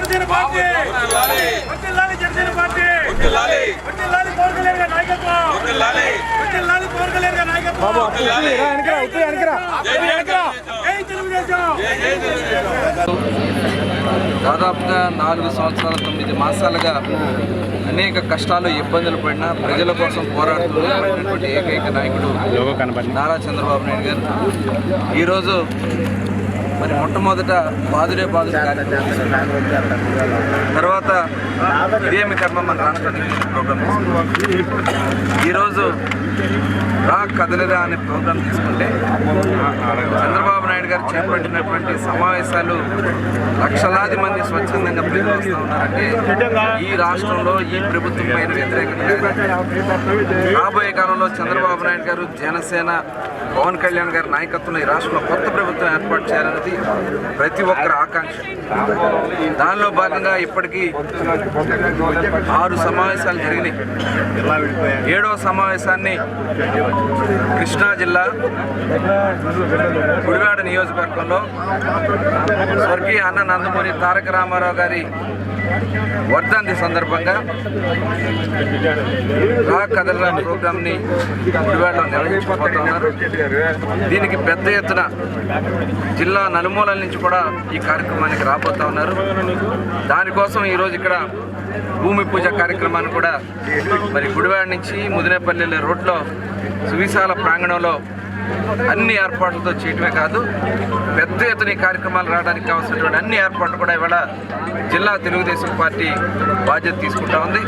Janasena party! Janasena party! వర్తిల్లాలి పవన్ దాదాపుగా నాలుగు సంవత్సరాల తొమ్మిది మాసాలుగా అనేక కష్టాలు ఇబ్బందులు పడిన ప్రజల కోసం పోరాడుతున్నటువంటి ఏకైక నాయకుడు నారా చంద్రబాబు నాయుడు గారు. ఈరోజు మరి మొట్టమొదట బాదుడు కార్యక్రమం తర్వాత ఇదేమి కర్మ మన రాష్ట్రానికి ప్రోగ్రాం తీసుకున్నాం ఈరోజు రా కదలిరా అనే ప్రోగ్రాం తీసుకుంటే చంద్రబాబు నాయుడు గారు చేపట్టినటువంటి సమావేశాలు లక్షలాది మంది స్వచ్ఛందంగా ప్రజలు వస్తూ ఉన్నారంటే ఈ రాష్ట్రంలో ఈ ప్రభుత్వం పైన వ్యతిరేకత రాబోయే కాలంలో చంద్రబాబు నాయుడు గారు జనసేన పవన్ కళ్యాణ్ గారి నాయకత్వంలో ఈ రాష్ట్రంలో కొత్త ప్రభుత్వం ఏర్పాటు చేయాలన్నది ప్రతి ఒక్కరి ఆకాంక్ష. దానిలో భాగంగా ఇప్పటికీ ఆరు సమావేశాలు జరిగినాయి. ఏడవ సమావేశాన్ని కృష్ణా జిల్లా గుడివాడ నియోజకవర్గంలో స్వర్గీయ అన్న నందమూరి తారక రామారావు గారి వర్ధంతి సందర్భంగా రా కదలరా ప్రోగ్రాంని గుడివాడలో నిర్వహించబోతున్నారు. దీనికి పెద్ద ఎత్తున జిల్లా నలుమూలల నుంచి కూడా ఈ కార్యక్రమానికి రాబోతా ఉన్నారు. దానికోసం ఈరోజు ఇక్కడ భూమి పూజ కార్యక్రమాన్ని కూడా మరి గుడివాడ నుంచి ముదినేపల్లి రోడ్లో సువిశాల ప్రాంగణంలో అన్ని ఏర్పాట్లతో చేయటమే కాదు పెద్ద ఎత్తున కార్యక్రమాలు రావడానికి కావాల్సినటువంటి అన్ని ఏర్పాట్లు కూడా ఇవాళ జిల్లా తెలుగుదేశం పార్టీ బాధ్యత తీసుకుంటా ఉంది.